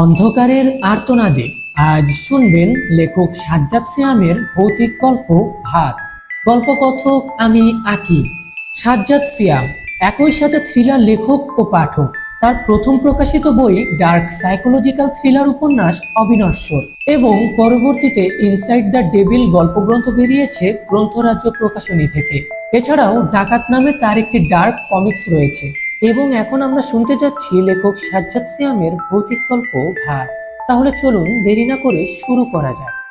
অন্ধকারের আর্তনাদে। আজ শুনবেন লেখক সাজ্জাদ সিয়ামের ভৌতিক গল্প ভাত। গল্পকথক আমি আকিব সাজ্জাদ সিয়াম, একই সাথে থ্রিলার লেখক ও পাঠক। তার প্রথম প্রকাশিত বই ডার্ক সাইকোলজিক্যাল থ্রিলার উপন্যাস অবিনশ্বর এবং পরবর্তীতে ইনসাইড দ্য ডেভিল গল্পগ্রন্থ বেরিয়েছে গ্রন্থরাজ্য প্রকাশনী থেকে। এছাড়াও ডাকাত নামে তার একটি ডার্ক কমিক্স রয়েছে। এবং এখন আমরা শুনতে যাচ্ছি লেখক সাজ্জাদ সিয়ামের ভৌতিক গল্প ভাত। তাহলে চলুন দেরি না করে শুরু করা যাক।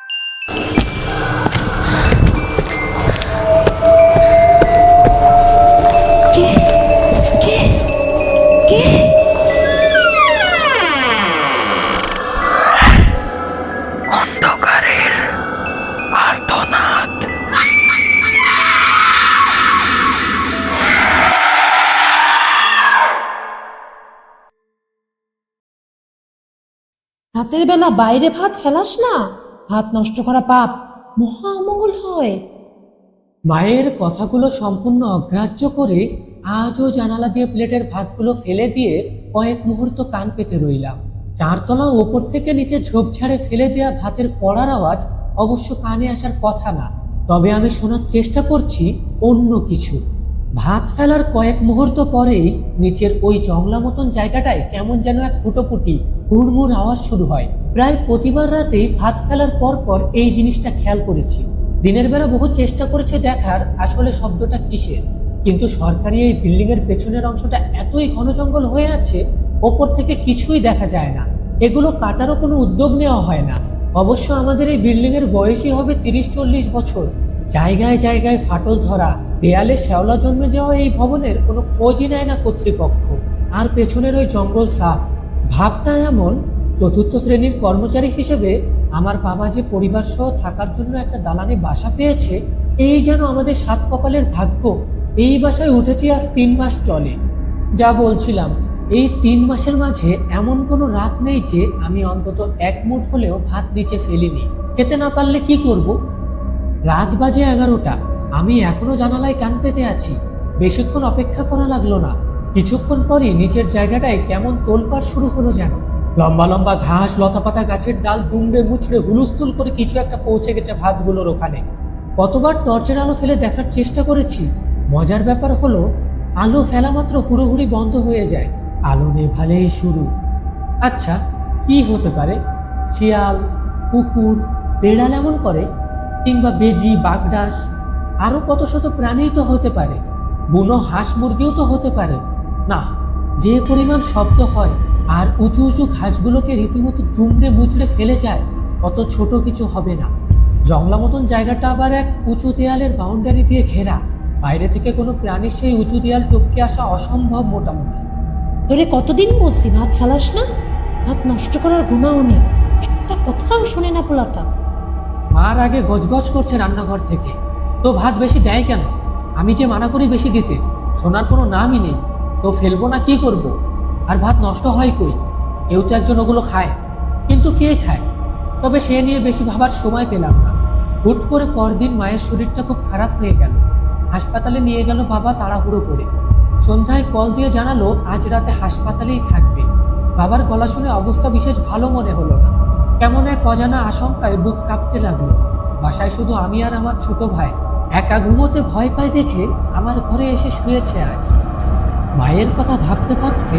রাতের বেলা বাইরে ভাত ফেলাস না? ভাত নষ্ট করা পাপ। মহা অমঙ্গল হয়। মায়ের কথাগুলো সম্পূর্ণ অগ্রাহ্য করে আজও জানালা দিয়ে প্লেটের ভাতগুলো ফেলে দিয়ে কয়েক মুহূর্ত কান পেতে রইলাম। চারতলা ওপর থেকে নিচে ঝোপঝাড়ে ফেলে দেওয়া ভাতের পড়ার আওয়াজ অবশ্য কানে আসার কথা না। তবে আমি শোনার চেষ্টা করছি অন্য কিছু। ভাত ফেলার কয়েক মুহূর্ত পরেই নিচের ওই জংলা মতন জায়গাটায় কেমন যেন এক ফুটোপুটি হুড়মুড় আওয়াজ শুরু হয়। প্রায় প্রতিবার রাতেই ভাত ফেলার পর পর এই জিনিসটা খেয়াল করেছি। দিনের বেলা বহু চেষ্টা করেছে দেখার আসলে শব্দটা কিসের। কিন্তু সরকারি এই বিল্ডিং এর পেছনের অংশটা এতই ঘন জঙ্গল হয়ে আছে, ওপর থেকে কিছুই দেখা যায় না। এগুলো কাটারও কোনো উদ্যোগ নেওয়া হয় না। অবশ্য আমাদের এই বিল্ডিং এর বয়সই হবে তিরিশ চল্লিশ বছর। জায়গায় জায়গায় ফাটল ধরা দেয়ালে শ্যাওলা জন্মে যাওয়া এই ভবনের কোনো খোঁজই নেয় না কর্তৃপক্ষ। আর পেছনের ওই জঙ্গল সাফ। ভাবটা এমন, চতুর্থ শ্রেণির কর্মচারী হিসেবে আমার বাবা যে পরিবার সহ থাকার জন্য একটা দালানে বাসা পেয়েছে, এই যেন আমাদের সাত কপালের ভাগ্য, এই বাসায় উঠেছি আজ তিন মাস চলে। যা বলছিলাম, এই তিন মাসের মাঝে এমন কোনো রাত নেই যে আমি অন্তত এক মুঠ হলেও ভাত নিচে ফেলিনি। খেতে না পারলে কি করব? রাত বাজে এগারোটা। আমি এখনও জানালায় কান পেতে আছি। বেশিক্ষণ অপেক্ষা করা লাগল না। কিছুক্ষণ পরই নিচের জায়গাটায় কেমন তোলপাড় শুরু হলো যেন। লম্বা লম্বা ঘাস, লতাপাতা গাছের ডাল দুমড়ে মুচড়ে হুলুস্থুল করে কিছু একটা পৌঁছে গেছে ভাতগুলোর ওখানে। কতবার টর্চের আলো ফেলে দেখার চেষ্টা করেছি। মজার ব্যাপার হলো, আলো ফেলা মাত্র হুড়োহুড়ি বন্ধ হয়ে যায়। আলো নেভালেই শুরু। আচ্ছা কি হতে পারে? শিয়াল, কুকুর বেড়াল এমন করে? কিংবা বেজি, বাগডাস? আরও কত শত প্রাণীই তো হতে পারে। বুনো হাঁস মুরগিও তো হতে পারে। না যে পরিমাণ শব্দ হয় আর উঁচু উঁচু ঘাসগুলোকে রীতিমতো দুমড়ে মুচড়ে ফেলে যায় অত ছোট কিছু হবে না। জংলা মতন জায়গাটা আবার এক উঁচু দেয়ালের বাউন্ডারি দিয়ে ঘেরা। বাইরে থেকে কোনো প্রাণীর সেই উঁচু দেয়াল টপকে আসা অসম্ভব মোটামুটি। তোরে কতদিন বলছি ভাত ছালাস না? ভাত নষ্ট করার গুণাও নেই। একটা কথাও শোনে না পোলাটা। মার আগে গজগজ করছে রান্নাঘর থেকে। তো ভাত বেশি দেয় কেন? আমি যে মানা করি বেশি দিতে, সোনার কোনো নামই নেই। তো ফেলব না, কি করব। আর ভাত নষ্ট হয় কই? কেউ তো একজন ওগুলো খায়। কিন্তু কে খায়? তবে সে নিয়ে বেশি ভাবার সময় পেলাম না। হুট করে পরদিন মায়ের শরীরটা খুব খারাপ হয়ে গেল। হাসপাতালে নিয়ে গেল বাবা তাড়াহুড়ো করে। সন্ধ্যায় কল দিয়ে জানালো, আজ রাতে হাসপাতালেই থাকবে। বাবার গলা শুনে অবস্থা বিশেষ ভালো মনে হলো না। কেমন এক অজানা আশঙ্কায় বুক কাঁপতে লাগল। বাসায় শুধু আমি আর আমার ছোট ভাই। একা ঘুমোতে ভয় পাই দেখে আমার ঘরে এসে শুয়েছে আজ। মায়ের কথা ভাবতে ভাবতে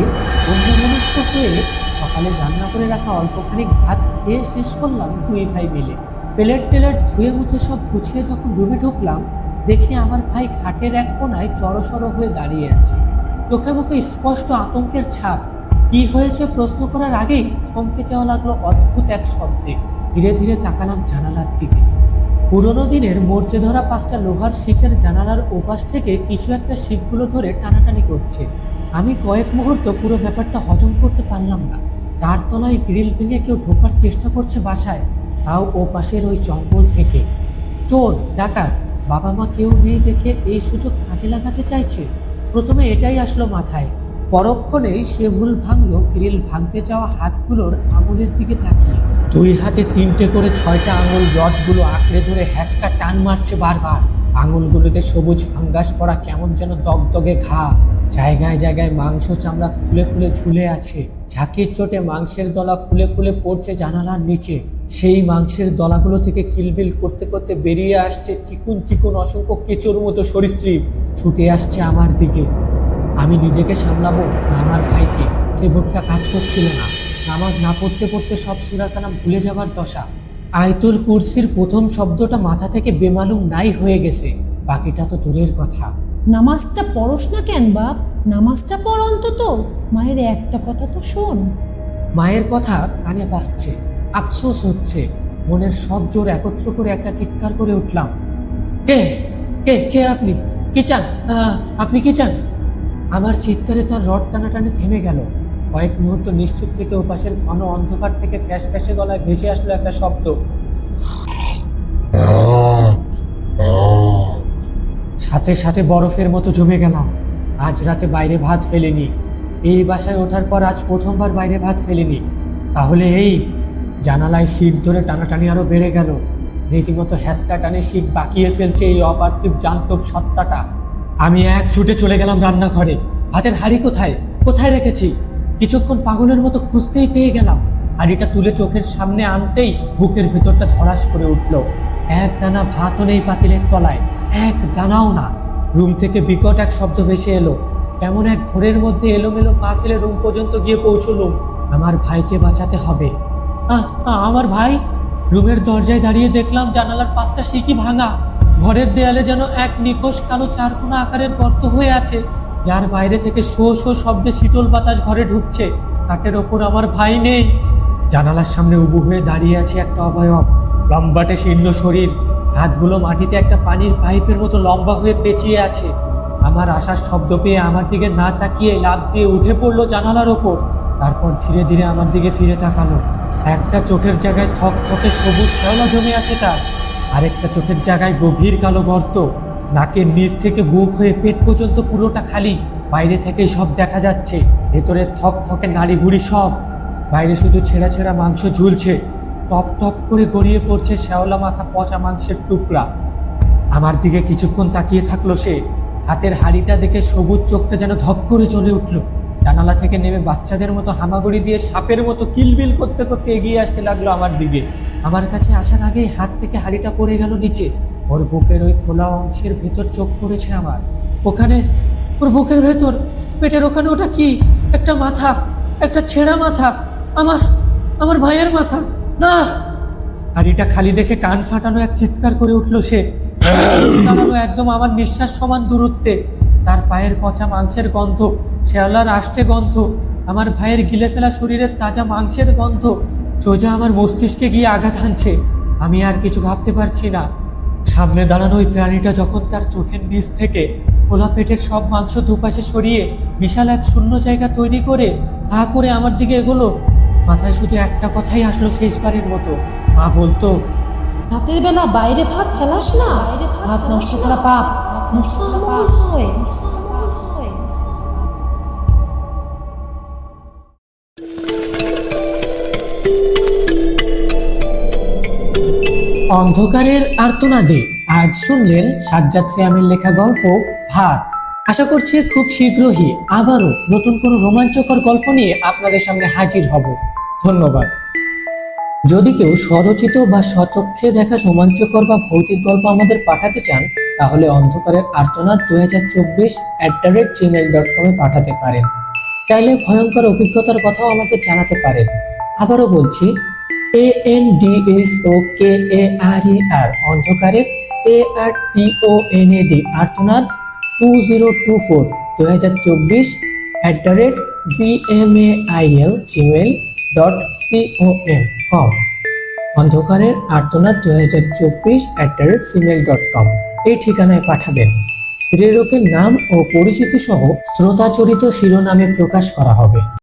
অন্য মনস্ক হয়ে সকালে রান্না করে রাখা অল্পখানি ভাত খেয়ে শেষ করলাম দুই ভাই মিলে। প্লেট টেলেট ধুয়ে মুছে সব গুছিয়ে যখন রুমে ঢুকলাম, দেখি আমার ভাই খাটের এক কোনায় চড়সড় হয়ে দাঁড়িয়ে আছে। চোখে মুখে স্পষ্ট আতঙ্কের ছাপ। কি হয়েছে প্রশ্ন করার আগেই থমকে যাওয়া লাগল অদ্ভুত এক শব্দে। ধীরে ধীরে তাকালাম জানালার দিকে। পুরোনো দিনের মরচে ধরা পাঁচটা লোহার শিখের জানালার ওপাশ থেকে কিছু একটা শিখগুলো ধরে টানাটানি করছে। আমি কয়েক মুহূর্ত পুরো ব্যাপারটা হজম করতে পারলাম না। চারতলায় গ্রিল ভেঙে কেউ ঢোকার চেষ্টা করছে বাসায়, তাও ও পাশের ওই জঙ্গল থেকে। চোর, ডাকাত, বাবা মা কেউ নেই দেখে এই সুযোগ কাজে লাগাতে চাইছে। প্রথমে এটাই আসলো মাথায়। পরক্ষণেই সে ভুল ভাঙল, গ্রিল ভাঙতে যাওয়া হাতগুলোর আঙুলের দিকে তাকিয়ে। দুই হাতে তিনটে করে ছয়টা আঙুল রডগুলো আঁকড়ে ধরে হ্যাচকা টান মারছে বারবার। আঙুলগুলোতে সবুজ ফাঙ্গাস পড়া কেমন যেন দগদগে ঘা। জায়গায় জায়গায় মাংস চামড়া খুলে খুলে ঝুলে আছে। ঝাঁকির চোটে মাংসের দলা খুলে খুলে পড়ছে জানালার নিচে। সেই মাংসের দলাগুলো থেকে কিলবিল করতে করতে বেরিয়ে আসছে চিকুন চিকুন অসংখ্য কেঁচোর মতো সরীসৃপ। ছুটে আসছে আমার দিকে। আমি নিজেকে সামলাবো না আমার ভাইকে। সে ভোটটা কাজ করছিল না। নামাজ না পড়তে পড়তে সব সুরাকানা ভুলে যাবার দশা। আয়তুল কুরসির প্রথম শব্দটা মাথা থেকে বেমালুম নাই হয়ে গেছে। বাকিটা তো দূরের কথা। নামাজটা পড়স না কেন বাপ? নামাজটা পড় অন্তত। মায়ের একটা কথা তো শোন। মায়ের কথা কানে বাজছে আফসোস হচ্ছে। মনের সব জোর একত্র করে একটা চিৎকার করে উঠলাম। কে? কে? কে আপনি? কি চান? আপনি কি চান? আমার চিৎকারে তার রড টানাটানি থেমে গেল। কয়েক মুহূর্ত নিশ্চুপ থেকে ওপাশের ঘন অন্ধকার থেকে ফ্যাস ফ্যাসে গলায় ভেসে আসলো একটা শব্দ। সাথে সাথে বরফের মতো জমে গেলাম। আজ রাতে বাইরে ভাত ফেলেনি। এই বাসায় ওঠার পর আজ প্রথমবার বাইরে ভাত ফেলেনি। তাহলে এই জানালায় শীত ধরে টানাটানি আরও বেড়ে গেল। রীতিমতো হ্যাসকা টানে শীত বাকিয়ে ফেলছে এই অপার্থিব জান্তব সত্তাটা। আমি এক ছুটে চলে গেলাম রান্নাঘরে। ভাতের হাড়ি কোথায়? কোথায় রেখেছি? কিছুক্ষণ পাগলের মতো খুঁজতেই পেয়ে গেলাম। হাড়িটা তুলে চোখের সামনে আনতেই বুকের ভেতরটা ধরাস করে উঠল। এক দানা ভাতও নেই পাতিলের তলায় এক দানাও না। রুম থেকে বিকট এক শব্দ ভেসে এলো। কেমন এক ঘোরের মধ্যে এলোমেলো পা ফেলে রুম পর্যন্ত গিয়ে পৌঁছলুম। আমার ভাইকে বাঁচাতে হবে। আহ, আমার ভাই? রুমের দরজায় দাঁড়িয়ে দেখলাম জানালার পাঁচটা সিকি ভাঙা। ঘরের দেয়ালে যেন এক নিকোষ কালো চারকোনা আকারের গর্ত হয়ে আছে। যার বাইরে থেকে শো শো শব্দে শীতল বাতাস ঘরে ঢুকছে খাটের ওপর আমার ভাই নেই। জানালার সামনে উবু হয়ে দাঁড়িয়ে আছে একটা অবয়ব। লম্বাটে শীর্ণ শরীর, হাতগুলো মাটিতে একটা পানির পাইপের মতো লম্বা হয়ে পেঁচিয়ে আছে। আমার আসার শব্দ পেয়ে আমার দিকে না তাকিয়ে লাফ দিয়ে উঠে পড়ল জানালার ওপর। তারপর ধীরে ধীরে আমার দিকে ফিরে তাকালো। একটা চোখের জায়গায় থক থকে সবুজ শ্যাওলা জমে আছে তার। আরেকটা চোখের জায়গায় গভীর কালো গর্ত। নাকের নিচ থেকে বুক হয়ে পেট পর্যন্ত পুরোটা খালি। বাইরে থেকেই সব দেখা যাচ্ছে। ভেতরে থক থকে নাড়ি ভুড়ি সব। বাইরে শুধু ছেঁড়া ছেঁড়া মাংস ঝুলছে। টপ টপ করে গড়িয়ে পড়ছে শ্যাওলা মাথা পচা মাংসের টুকরা। আমার দিকে কিছুক্ষণ তাকিয়ে থাকল সে। হাতের হাড়িটা দেখে সবুজ চোখটা যেন ধক করে চলে উঠল। জানালা থেকে নেমে বাচ্চাদের মতো হামাগুড়ি দিয়ে সাপের মতো কিলবিল করতে করতে এগিয়ে আসতে লাগল আমার দিকে। আমার কাছে আসার আগেই হাত থেকে হাড়িটা পড়ে গেল নিচে। ওর বুকের ওই খোলা অংশের ভেতর চোখ পড়েছে আমার। ওখানে, ওর বুকের ভেতর, পেটের ওখানে ওটা কি? একটা মাথা, একটা ছেঁড়া মাথা, আমার আমার ভাইয়ের মাথা। না! হাড়িটা খালি দেখে কান ফাটানো এক চিৎকার করে উঠল সে। একদম আমার নিঃশ্বাস সমান দূরত্বে। তার পায়ের পচা মাংসের গন্ধ, শেওলার আষ্টে গন্ধ, আমার ভাইয়ের গিলে ফেলা শরীরের তাজা মাংসের গন্ধ, সোজা আমার মস্তিষ্কে গিয়ে আঘাত হানছে। আমি আর কিছু ভাবতে পারছি না। সামনে দাঁড়ানো ওই প্রাণীটা যখন তার চোখের নিচ থেকে খোলা পেটের সব মাংস দুপাশে সরিয়ে বিশাল এক শূন্য জায়গা তৈরি করে হা করে আমার দিকে এগোলো মাথায় শুধু একটা কথাই আসলো শেষবারের মতো মা বলতো রাতের বেলা বাইরে ভাত ফেলাস না? বাইরে ভাত নষ্ট করা পাপ। নষ্ট করা পাপ। হয় অন্ধকারের আর্তনাদে আজ শুনলেন সাজ্জাদ শ্যামের লেখা গল্প ভাত। আশা করছি খুব শীঘ্রই আবারও নতুন কোনো রোমাঞ্চকর গল্প নিয়ে আপনাদের সামনে হাজির হব। ধন্যবাদ। যদি কেউ স্বরচিত বা স্বচক্ষে দেখা রোমাঞ্চকর বা ভৌতিক গল্প আমাদের পাঠাতে চান, তাহলে অন্ধকারের আর্তনাদ দু হাজার চব্বিশ at the rate gmail dot কমে পাঠাতে পারেন। চাইলে ভয়ঙ্কর অভিজ্ঞতার কথাও আমাদের জানাতে পারেন। আবারও বলছি A N D S O K A R E R অন্ধকারে A R T O N A D আর্তনাদ টু জিরো টু ফোর দু হাজার চব্বিশ at the rate G M A I L gmail dot C O M com অন্ধকারের আর্তনাদ দু হাজার চব্বিশ at the rate gmail dot com এই ঠিকানায় পাঠাবেন। প্রেরকের নাম ও পরিচিতি সহ শ্রোতাচরিত শিরোনামে প্রকাশ করা হবে।